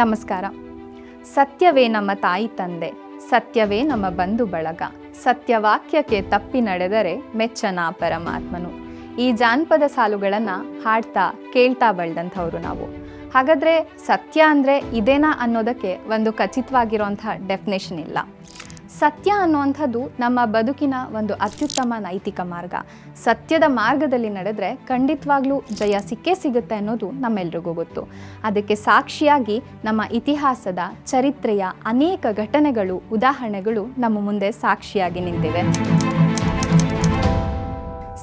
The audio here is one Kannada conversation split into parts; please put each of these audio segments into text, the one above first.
ನಮಸ್ಕಾರ. ಸತ್ಯವೇ ನಮ್ಮ ತಾಯಿ ತಂದೆ, ಸತ್ಯವೇ ನಮ್ಮ ಬಂಧು ಬಳಗ, ಸತ್ಯವಾಕ್ಯಕ್ಕೆ ತಪ್ಪಿ ನಡೆದರೆ ಮೆಚ್ಚನ ಪರಮಾತ್ಮನು. ಈ ಜಾನಪದ ಸಾಲುಗಳನ್ನು ಹಾಡ್ತಾ, ಕೇಳ್ತಾ ಬೆಳೆದಂಥವ್ರು ನಾವು. ಹಾಗಾದರೆ ಸತ್ಯ ಅಂದರೆ ಇದೇನಾ ಅನ್ನೋದಕ್ಕೆ ಒಂದು ಖಚಿತವಾಗಿರೋಂಥ ಡೆಫಿನೇಷನ್ ಇಲ್ಲ. ಸತ್ಯ ಅನ್ನುವಂಥದ್ದು ನಮ್ಮ ಬದುಕಿನ ಒಂದು ಅತ್ಯುತ್ತಮ ನೈತಿಕ ಮಾರ್ಗ. ಸತ್ಯದ ಮಾರ್ಗದಲ್ಲಿ ನಡೆದರೆ ಖಂಡಿತವಾಗ್ಲೂ ಜಯ ಸಿಕ್ಕೇ ಸಿಗುತ್ತೆ ಅನ್ನೋದು ನಮ್ಮೆಲ್ರಿಗೂ ಗೊತ್ತು. ಅದಕ್ಕೆ ಸಾಕ್ಷಿಯಾಗಿ ನಮ್ಮ ಇತಿಹಾಸದ, ಚರಿತ್ರೆಯ ಅನೇಕ ಘಟನೆಗಳು, ಉದಾಹರಣೆಗಳು ನಮ್ಮ ಮುಂದೆ ಸಾಕ್ಷಿಯಾಗಿ ನಿಂತಿವೆ.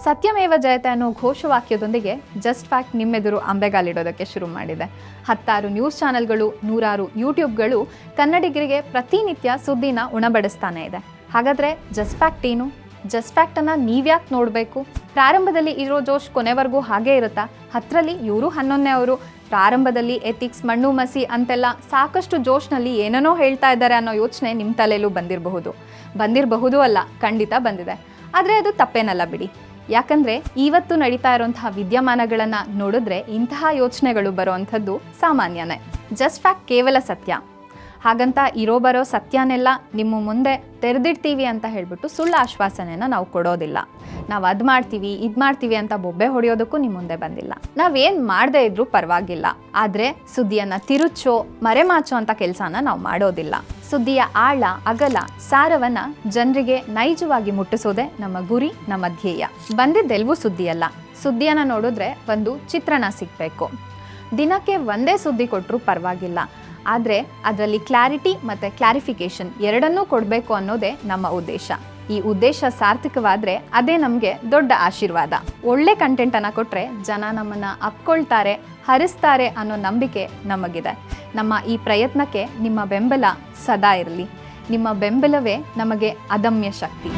ಸತ್ಯಮೇವ ಜಯತೆ ಅನ್ನೋ ಘೋಷವಾಕ್ಯದೊಂದಿಗೆ ಜಸ್ಟ್ ಫ್ಯಾಕ್ಟ್ ನಿಮ್ಮೆದುರು ಅಂಬೆಗಾಲಿಡೋದಕ್ಕೆ ಶುರು ಮಾಡಿದೆ. ಹತ್ತಾರು ನ್ಯೂಸ್ ಚಾನೆಲ್ಗಳು, ನೂರಾರು ಯೂಟ್ಯೂಬ್ಗಳು ಕನ್ನಡಿಗರಿಗೆ ಪ್ರತಿನಿತ್ಯ ಸುದ್ದಿನ ಉಣಬಡಿಸ್ತಾನೆ ಇದೆ. ಹಾಗಾದರೆ ಜಸ್ಟ್ ಫ್ಯಾಕ್ಟ್ ಏನು? ಜಸ್ಟ್ ಫ್ಯಾಕ್ಟನ್ನು ನೀವ್ಯಾಕೆ ನೋಡಬೇಕು? ಪ್ರಾರಂಭದಲ್ಲಿ ಇರೋ ಜೋಶ್ ಕೊನೆವರೆಗೂ ಹಾಗೇ ಇರುತ್ತಾ? ಹತ್ತರಲ್ಲಿ ಇವರು ಹನ್ನೊಂದನೇ ಅವರು. ಪ್ರಾರಂಭದಲ್ಲಿ ಎಥಿಕ್ಸ್ ಮಣ್ಣು ಮಸಿ ಅಂತೆಲ್ಲ ಸಾಕಷ್ಟು ಜೋಶ್ನಲ್ಲಿ ಏನೇನೋ ಹೇಳ್ತಾ ಇದ್ದಾರೆ ಅನ್ನೋ ಯೋಚನೆ ನಿಮ್ಮ ತಲೆಯಲ್ಲೂ ಬಂದಿರಬಹುದು. ಬಂದಿರಬಹುದು ಅಲ್ಲ, ಖಂಡಿತ ಬಂದಿದೆ. ಆದರೆ ಅದು ತಪ್ಪೇನಲ್ಲ ಬಿಡಿ. ಯಾಕಂದರೆ ಇವತ್ತು ನಡೀತಾ ಇರುವಂತಹ ವಿದ್ಯಮಾನಗಳನ್ನು ನೋಡಿದ್ರೆ ಇಂತಹ ಯೋಚನೆಗಳು ಬರುವಂಥದ್ದು ಸಾಮಾನ್ಯನೇ. ಜಸ್ಟ್ ಫ್ಯಾಕ್ಟ್ ಕೇವಲ ಸತ್ಯ. ಹಾಗಂತ ಇರೋ ಬರೋ ಸತ್ಯನೆಲ್ಲ ನಿಮ್ಮ ಮುಂದೆ ತೆರೆದಿಡ್ತೀವಿ ಅಂತ ಹೇಳ್ಬಿಟ್ಟು ಸುಳ್ಳು ಆಶ್ವಾಸನೆನ ನಾವು ಕೊಡೋದಿಲ್ಲ. ನಾವು ಅದು ಮಾಡ್ತೀವಿ, ಇದು ಮಾಡ್ತೀವಿ ಅಂತ ಬೊಬ್ಬೆ ಹೊಡೆಯೋದಕ್ಕೂ ನಿಮ್ಮ ಮುಂದೆ ಬಂದಿಲ್ಲ. ನಾವೇನು ಮಾಡದೇ ಇದ್ರೂ ಪರವಾಗಿಲ್ಲ. ಆದರೆ ಸುದ್ದಿಯನ್ನು ತಿರುಚೋ ಮರೆಮಾಚೋ ಅಂತ ಕೆಲಸನ ನಾವು ಮಾಡೋದಿಲ್ಲ. ಸುದ್ದಿಯ ಆಳ, ಅಗಲ, ಸಾರವನ್ನು ಜನರಿಗೆ ನೈಜವಾಗಿ ಮುಟ್ಟಿಸೋದೆ ನಮ್ಮ ಗುರಿ, ನಮ್ಮ ಧ್ಯೇಯ. ಬಂದಿದ್ದೆಲ್ವೂ ಸುದ್ದಿಯಲ್ಲ. ಸುದ್ದಿಯನ್ನು ನೋಡಿದ್ರೆ ಒಂದು ಚಿತ್ರಣ ಸಿಗಬೇಕು. ದಿನಕ್ಕೆ ಒಂದೇ ಸುದ್ದಿ ಕೊಟ್ಟರೂ ಪರವಾಗಿಲ್ಲ. ಆದರೆ ಅದರಲ್ಲಿ ಕ್ಲಾರಿಟಿ ಮತ್ತು ಕ್ಲಾರಿಫಿಕೇಷನ್ ಎರಡನ್ನೂ ಕೊಡಬೇಕು ಅನ್ನೋದೇ ನಮ್ಮ ಉದ್ದೇಶ. ಈ ಉದ್ದೇಶ ಸಾರ್ಥಕವಾದರೆ ಅದೇ ನಮಗೆ ದೊಡ್ಡ ಆಶೀರ್ವಾದ. ಒಳ್ಳೆ ಕಂಟೆಂಟನ್ನು ಕೊಟ್ಟರೆ ಜನ ನಮ್ಮನ್ನು ಅಪ್ಕೊಳ್ತಾರೆ, ಹರಿಸ್ತಾರೆ ಅನ್ನೋ ನಂಬಿಕೆ ನಮಗಿದೆ. ನಮ್ಮ ಈ ಪ್ರಯತ್ನಕ್ಕೆ ನಿಮ್ಮ ಬೆಂಬಲ ಸದಾ ಇರಲಿ. ನಿಮ್ಮ ಬೆಂಬಲವೇ ನಮಗೆ ಅದಮ್ಯ ಶಕ್ತಿ.